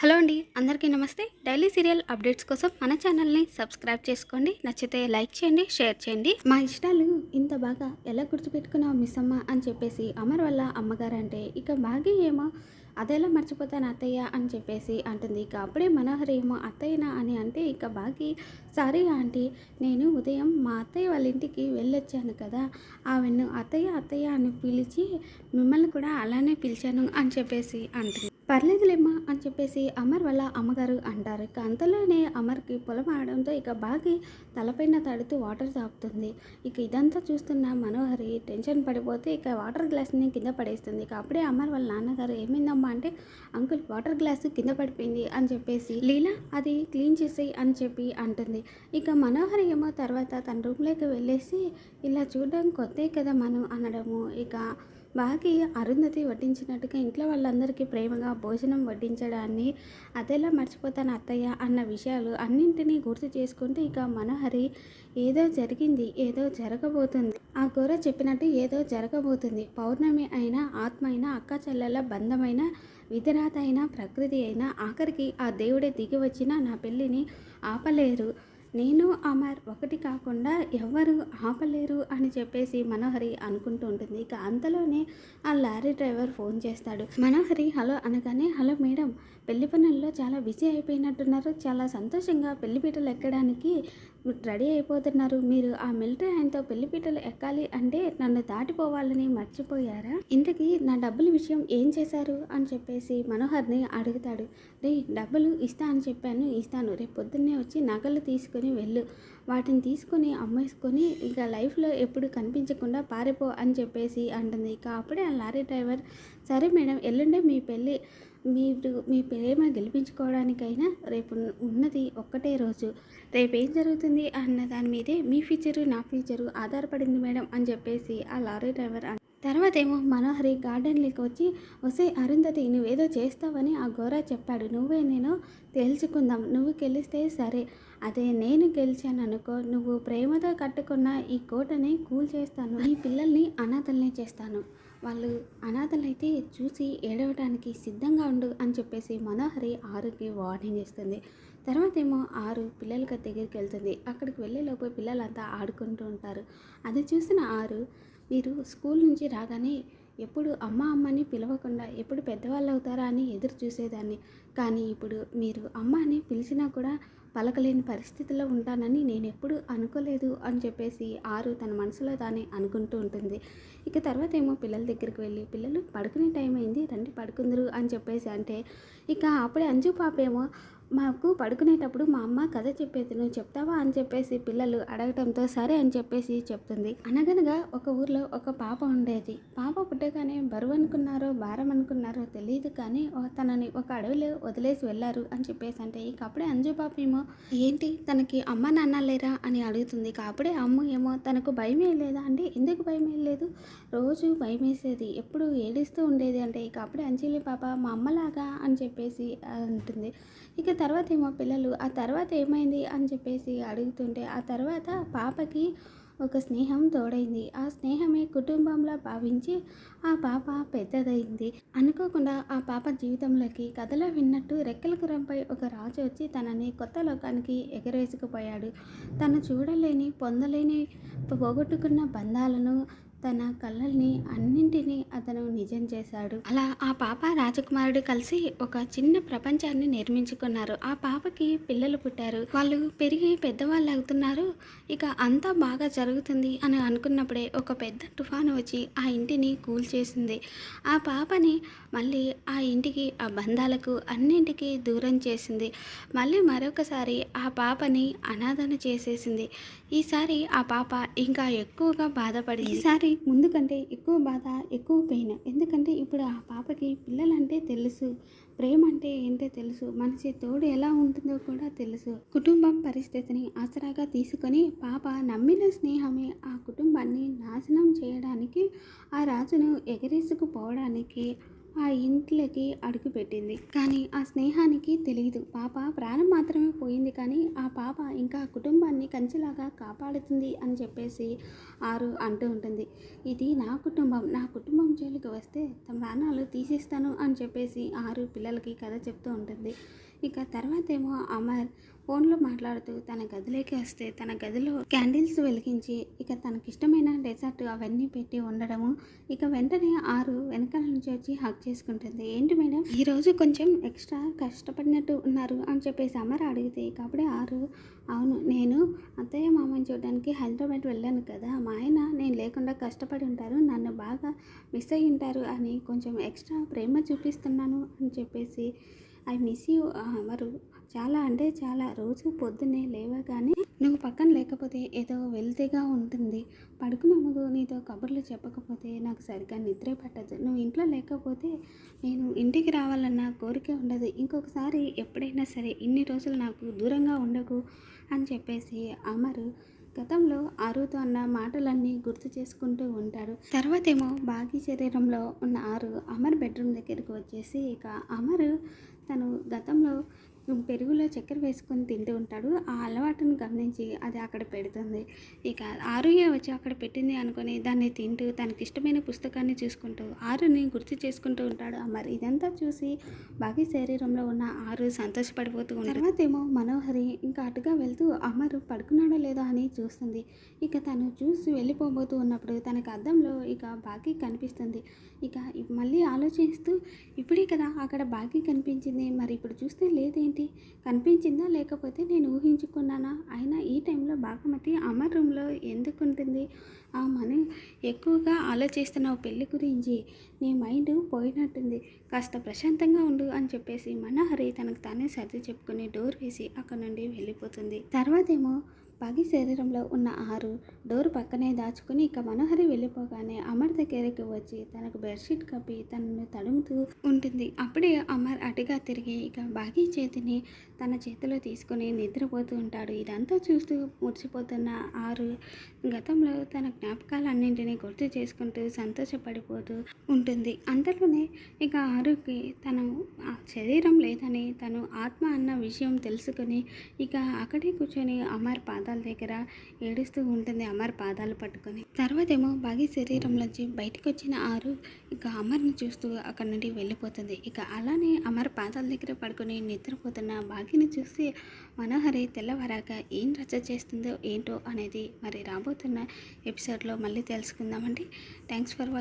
Hello అండి అందరికీ నమస్తే. డైలీ సీరియల్ అప్డేట్స్ కోసం మన ఛానల్ని సబ్స్క్రైబ్ చేసుకోండి. నచ్చితే లైక్ చేయండి షేర్ చేయండి. మా ఇష్టాలు ఇంత బాగా ఎలా గుర్తుపెట్టుకున్నావు మిస్ అమ్మ అని చెప్పేసి అమర్ వల్ల అమ్మగారు అంటే ఇక బాగి ఏమో అదేలా మర్చిపోతాను అత్తయ్య అని చెప్పేసి అంటుంది. ఇక అప్పుడే మనోహర్ ఏమో అత్తయ్యనా అని అంటే ఇక బాగి సారీ ఆంటీ నేను ఉదయం మా అత్తయ్య వాళ్ళ ఇంటికి వెళ్ళొచ్చాను కదా ఆమెను అత్తయ్య అత్తయ్య అని పిలిచి మిమ్మల్ని కూడా అలానే పిలిచాను అని చెప్పేసి అంటుంది. పర్లేదులేమ్మా అని చెప్పేసి అమర్ వల్ల అమ్మగారు అంటారు. ఇక అంతలోనే అమర్కి పొలం ఆడడంతో ఇక బాగి తలపైన తడుతూ వాటర్ తాగుతుంది. ఇక ఇదంతా చూస్తున్న మనోహరి టెన్షన్ పడిపోతే ఇక వాటర్ గ్లాస్ని కింద పడేస్తుంది. ఇక అప్పుడే అమర్ వాళ్ళ నాన్నగారు ఏమైందమ్మా అంటే అంకుల్ వాటర్ గ్లాస్ కింద పడిపోయింది అని చెప్పేసి లీలా అది క్లీన్ చేసేయి అని చెప్పి అంటుంది. ఇక మనోహరి ఏమో తర్వాత తన రూమ్లోకి వెళ్ళేసి ఇలా చూడడం కొత్తే కదా మనం అనడము. ఇక బాగి అరుంధతి వడ్డించినట్టుగా ఇంట్లో వాళ్ళందరికీ ప్రేమగా భోజనం వడ్డించడాన్ని అదెలా మర్చిపోతాను అత్తయ్య అన్న విషయాలు అన్నింటినీ గుర్తు చేసుకుంటే ఇక మనోహరి ఏదో జరిగింది ఏదో జరగబోతుంది. ఆ కూర చెప్పినట్టు ఏదో జరగబోతుంది. పౌర్ణమి అయినా ఆత్మ అయినా అక్క చెల్లెల బంధమైన విధిరాత అయినా ప్రకృతి అయినా ఆఖరికి ఆ దేవుడే దిగి వచ్చినా నా పెళ్ళిని ఆపలేరు. నేను అమర్ ఒకటి కాకుండా ఎవరు ఆపలేరు అని చెప్పేసి మనోహరి అనుకుంటూ ఉంటుంది. ఇక అంతలోనే ఆ లారీ డ్రైవర్ ఫోన్ చేస్తాడు. మనోహరి హలో అనగానే హలో మేడం పెళ్ళి పనుల్లో చాలా బిజీ అయిపోయినట్టున్నారు. చాలా సంతోషంగా పెళ్ళి పీటలు ఎక్కడానికి రెడీ అయిపోతున్నారు. మీరు ఆ మిలిటరీ ఆయనతో పెళ్ళి పీటలు ఎక్కాలి అంటే నన్ను దాటిపోవాలని మర్చిపోయారా? ఇంతకీ నా డబ్బుల విషయం ఏం చేశారు? అని చెప్పేసి మనోహర్ని అడుగుతాడు. రే డబ్బులు ఇస్తా అని చెప్పాను ఇస్తాను. రేపు పొద్దున్నే వచ్చి నగలు తీసుకొని వెళ్ళు. వాటిని తీసుకొని అమ్మేసుకొని ఇక లైఫ్లో ఎప్పుడు కనిపించకుండా పారిపో అని చెప్పేసి అంటుంది. ఇక అప్పుడే ఆ లారీ డ్రైవర్ సరే మేడం ఎల్లుండే మీ పెళ్ళి మీరు మీ ప్రేమ గెలిపించుకోవడానికైనా రేపు ఉన్నది ఒక్కటే రోజు. రేపు ఏం జరుగుతుంది? అన్న దాని మీదే మీ ఫ్యూచరు నా ఫ్యూచరు ఆధారపడింది మేడం అని చెప్పేసి ఆ లారీ డ్రైవర్ తర్వాత ఏమో మనోహరి గార్డెన్లోకి వచ్చి వసే అరుంధతి నువ్వేదో చేస్తావని ఆ గోర చెప్పాడు. నువ్వే నేను తేల్చుకుందాం. నువ్వు గెలిస్తే సరే. అదే నేను గెలిచాను అనుకో నువ్వు ప్రేమతో కట్టుకున్న ఈ కోటని కూల్ చేస్తాను ఈ పిల్లల్ని అనాథల్ని చేస్తాను. వాళ్ళు అనాథలైతే చూసి ఏడవడానికి సిద్ధంగా ఉండు అని చెప్పేసి మనోహరి ఆరుకి వార్నింగ్ ఇస్తుంది. తర్వాత ఏమో ఆరు పిల్లలకి దగ్గరికి వెళ్తుంది. అక్కడికి వెళ్ళే లోపు పిల్లలంతా ఆడుకుంటూ ఉంటారు. అది చూసిన ఆరు మీరు స్కూల్ నుంచి రాగానే ఎప్పుడు అమ్మ అమ్మని పిలవకుండా ఎప్పుడు పెద్దవాళ్ళు అవుతారా అని ఎదురు చూసేదాన్ని. కానీ ఇప్పుడు మీరు అమ్మ అని పిలిచినా కూడా పలకలేని పరిస్థితిలో ఉంటానని నేను ఎప్పుడు అనుకోలేదు అని చెప్పేసి ఆరు తన మనసులో తానే అనుకుంటూ ఉంటుంది. ఇక తర్వాత ఏమో పిల్లల దగ్గరికి వెళ్ళి పిల్లలు పడుకునే టైం అయింది రండి పడుకుందరు అని చెప్పేసి అంటే ఇక అప్పుడే అంజు పాప ఏమో మాకు పడుకునేటప్పుడు మా అమ్మ కథ చెప్పేది నువ్వు చెప్తావా? అని చెప్పేసి పిల్లలు అడగటంతో సరే అని చెప్పేసి చెప్తుంది. అనగనగా ఒక ఊర్లో ఒక పాప ఉండేది. పాప పుట్టగానే బరువు అనుకున్నారో భారం అనుకున్నారో తెలియదు కానీ తనని ఒక అడవిలో వదిలేసి వెళ్ళారు అని చెప్పేసి అంటే ఇక అప్పుడే అంజు పాప ఏమో ఏంటి? తనకి అమ్మ నాన్న లేరా? అని అడుగుతుంది. ఇక అప్పుడే అమ్మ ఏమో తనకు భయం లేదా అంటే ఎందుకు భయం లేదు? రోజు భయం వేసేది ఎప్పుడు ఏడుస్తూ ఉండేది అంటే ఇక అప్పుడే అంజలి పాప మా అమ్మలాగా అని చెప్పేసి అంటుంది. ఇక తర్వాత ఏమో పిల్లలు ఆ తర్వాత ఏమైంది అని చెప్పేసి అడుగుతుంటే ఆ తర్వాత పాపకి ఒక స్నేహం తోడైంది. ఆ స్నేహమే కుటుంబంలా భావించి ఆ పాప పెద్దదైంది. అనుకోకుండా ఆ పాప జీవితంలోకి కథలో విన్నట్టు రెక్కల గురంపై ఒక రాజు వచ్చి తనని కొత్త లోకానికి ఎగరేసుకుపోయాడు. తను చూడలేని పొందలేని పోగొట్టుకున్న బంధాలను తన కళ్ళల్ని అన్నింటినీ అతను నిజం చేశాడు. అలా ఆ పాప రాజకుమారుడు కలిసి ఒక చిన్న ప్రపంచాన్ని నిర్మించుకున్నారు. ఆ పాపకి పిల్లలు పుట్టారు. వాళ్ళు పెరిగి పెద్దవాళ్ళు అవుతున్నారు. ఇక అంతా బాగా జరుగుతుంది అని అనుకున్నప్పుడే ఒక పెద్ద తుఫాను వచ్చి ఆ ఇంటిని కూల్చేసింది. ఆ పాపని మళ్ళీ ఆ ఇంటికి ఆ బంధాలకు అన్నింటికి దూరం చేసింది. మళ్ళీ మరొకసారి ఆ పాపని అనాథన చేసేసింది. ఈసారి ఆ పాప ఇంకా ఎక్కువగా బాధపడి ఈసారి ముందు కంటే ఎక్కువ బాధ ఎక్కువ పెయిన్. ఎందుకంటే ఇప్పుడు ఆ పాపకి పిల్లలంటే తెలుసు ప్రేమ అంటే ఏంటో తెలుసు మనిషి తోడు ఎలా ఉంటుందో కూడా తెలుసు. కుటుంబం పరిస్థితిని ఆసరాగా తీసుకొని పాప నమ్మిన స్నేహమే ఆ కుటుంబాన్ని నాశనం చేయడానికి ఆ రాజును ఎగరేసుకుపోవడానికి ఆ ఇంట్లోకి అడుగు పెట్టింది. కానీ ఆ స్నేహానికి తెలియదు పాప ప్రాణం మాత్రమే పోయింది కానీ ఆ పాప ఇంకా కుటుంబాన్ని కంచెలాగా కాపాడుతుంది అని చెప్పేసి ఆరు అంటూ ఉంటుంది. ఇది నా కుటుంబం. నా కుటుంబం జోలికి వస్తే తమ ప్రాణాలు తీసేస్తాను అని చెప్పేసి ఆరు పిల్లలకి కథ చెప్తూ ఉంటుంది. ఇక తర్వాత ఏమో అమర్ ఫోన్లో మాట్లాడుతూ తన గదిలోకి వస్తే తన గదిలో క్యాండిల్స్ వెలిగించి ఇక తనకిష్టమైన డెజర్ట్ అవన్నీ పెట్టి ఉండడము ఇక వెంటనే ఆరు వెనకాల నుంచి వచ్చి హక్ చేసుకుంటుంది. ఏంటి మేడం? ఈరోజు కొంచెం ఎక్స్ట్రా కష్టపడినట్టు ఉన్నారు అని చెప్పేసి అమర్ అడిగితే కాబట్టి ఆరు అవును నేను అత్తయ్య మామని చూడడానికి హైదరాబాద్ వెళ్ళాను కదా మా ఆయన నేను లేకుండా కష్టపడి ఉంటారు నన్ను బాగా మిస్ అయ్యి ఉంటారు అని కొంచెం ఎక్స్ట్రా ప్రేమ చూపిస్తున్నాను అని చెప్పేసి ఐ మిస్ యూ. అమరు చాలా అంటే చాలా. రోజు పొద్దున్నే లేవగానే నువ్వు పక్కన లేకపోతే ఏదో వెల్తీగా ఉంటుంది. పడుకునే ముందు నీతో కబుర్లు చెప్పకపోతే నాకు సరిగ్గా నిద్రే పట్టదు. నువ్వు ఇంట్లో లేకపోతే నేను ఇంటికి రావాలన్న కోరిక ఉండదు. ఇంకొకసారి ఎప్పుడైనా సరే ఇన్ని రోజులు నాకు దూరంగా ఉండకు అని చెప్పేసి అమరు గతంలో ఆరుతో అన్న మాటలన్నీ గుర్తు చేసుకుంటూ ఉంటాడు. తర్వాత ఏమో బాగి శరీరంలో ఉన్న ఆరు అమర్ బెడ్రూమ్ దగ్గరికి వచ్చేసి ఇక అమర్ తను గతంలో పెరుగులో చక్కెర వేసుకొని తింటూ ఉంటాడు. ఆ అలవాటును గమనించి అది అక్కడ పెడుతుంది. ఇక ఆరుయ్య వచ్చి అక్కడ పెట్టింది అనుకొని దాన్ని తింటూ తనకి ఇష్టమైన పుస్తకాన్ని చూసుకుంటూ ఆరుని గుర్తు చేసుకుంటూ ఉంటాడు. అమర్ ఇదంతా చూసి బాగి శరీరంలో ఉన్న ఆరు సంతోషపడిపోతూ ఉంటాడు తర్వాత ఏమో మనోహరి ఇంకా అటుగా వెళ్తూ అమరు పడుకున్నాడో లేదో అని చూస్తుంది. ఇక తను చూసి వెళ్ళిపోబోతూ ఉన్నప్పుడు తనకు అద్దంలో ఇక బాగి కనిపిస్తుంది. ఇక మళ్ళీ ఆలోచిస్తూ ఇప్పుడే కదా అక్కడ బాగి కనిపించింది. మరి ఇప్పుడు చూస్తే లేదేంటి? కనిపించిందా లేకపోతే నేను ఊహించుకున్నానా? అయినా ఈ టైంలో బాగమతి అమర్ రూమ్లో ఎందుకు ఉంటుంది ఆ మనం ఎక్కువగా ఆలోచిస్తున్నావు పెళ్ళి గురించి నీ మైండ్ పోయినట్టుంది. కాస్త ప్రశాంతంగా ఉండు అని చెప్పేసి మనహరి తనకు తానే సర్ది చెప్పుకొని డోర్ వేసి అక్కడ నుండి వెళ్ళిపోతుంది. తర్వాత ఏమో పగి శరీరంలో ఉన్న ఆరు డోర్ పక్కనే దాచుకుని ఇక మనోహరి వెళ్ళిపోగానే అమర్ దగ్గరికి వచ్చి తనకు బెడ్షీట్ కప్పి తనను తడుముతూ ఉంటుంది. అప్పుడే అమర్ అటుగా తిరిగి ఇక బాగీ చేతిని తన చేతిలో తీసుకొని నిద్రపోతూ ఉంటాడు. ఇదంతా చూస్తూ మురిసిపోతున్న ఆరు గతంలో తన జ్ఞాపకాలన్నింటినీ గుర్తు చేసుకుంటూ సంతోషపడిపోతూ ఉంటుంది. అంతలోనే ఇక ఆరుకి తను శరీరం లేదని తను ఆత్మ అన్న విషయం తెలుసుకొని ఇక అక్కడే కూర్చొని అమర్ పాదాల దగ్గర ఏడుస్తూ ఉంటుంది అమర్ పాదాలు పట్టుకొని. తర్వాత ఏమో బాగి శరీరంలోంచి బయటకు వచ్చిన ఆరు ఇక అమర్ని చూస్తూ అక్కడి నుండి వెళ్ళిపోతుంది. ఇక అలానే అమర్ పాదాల దగ్గర పడుకొని నిద్రపోతున్న బాగిని చూసి మనోహరి తెల్లవారాక ఏం రచ్చ చేస్తుందో ఏంటో అనేది మరి రాబోతున్న ఎపిసోడ్లో మళ్ళీ తెలుసుకుందామండి. Thanks for watching